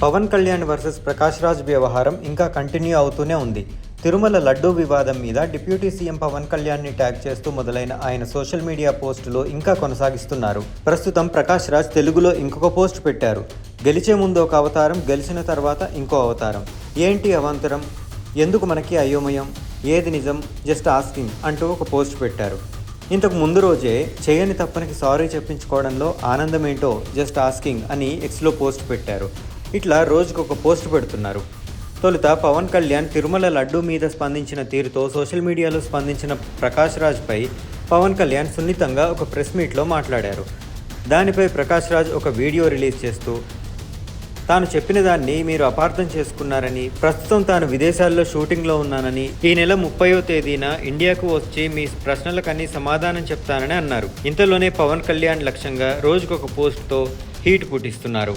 Pawan Kalyan versus Prakash Raj వ్యవహారం ఇంకా continue అవుతూనే ఉంది. తిరుమల లడ్డూ వివాదం మీద డిప్యూటీ సీఎం పవన్ కళ్యాణ్ని ట్యాగ్ చేస్తూ మొదలైన ఆయన సోషల్ మీడియా పోస్టులు ఇంకా కొనసాగిస్తున్నారు. ప్రస్తుతం ప్రకాష్ రాజ్ తెలుగులో ఇంకొక పోస్ట్ పెట్టారు. గెలిచే ముందు ఒక అవతారం గెలిచిన తర్వాత ఇంకో అవతారం. ఏంటి అవంతరం? ఎందుకు మనకి అయోమయం? ఏది నిజం? జస్ట్ ఆస్కింగ్ అంటూ ఒక పోస్ట్ పెట్టారు. ఇంతకు ముందు రోజే చేయని తప్పనికి సారీ చెప్పించుకోవడంలో ఆనందమేంటో జస్ట్ ఆస్కింగ్ అని ఎక్స్లో పోస్ట్ పెట్టారు. ఇట్లా రోజుకు ఒక పోస్ట్ పెడుతున్నారు. తొలుత పవన్ కళ్యాణ్ తిరుమల లడ్డూ మీద స్పందించిన తీరుతో సోషల్ మీడియాలో స్పందించిన ప్రకాష్ రాజ్పై పవన్ కళ్యాణ్ సున్నితంగా ఒక ప్రెస్ మీట్లో మాట్లాడారు. దానిపై ప్రకాష్ రాజ్ ఒక వీడియో రిలీజ్ చేస్తూ తాను చెప్పిన దాన్ని మీరు అపార్థం చేసుకున్నారని ప్రస్తుతం తాను విదేశాల్లో షూటింగ్లో ఉన్నానని ఈ నెల ముప్పయో తేదీన ఇండియాకు వచ్చి మీ ప్రశ్నలకన్నీ సమాధానం చెప్తానని అన్నారు. ఇంతలోనే పవన్ కళ్యాణ్ లక్ష్యంగా రోజుకొక పోస్ట్తో హీట్ పుట్టిస్తున్నారు.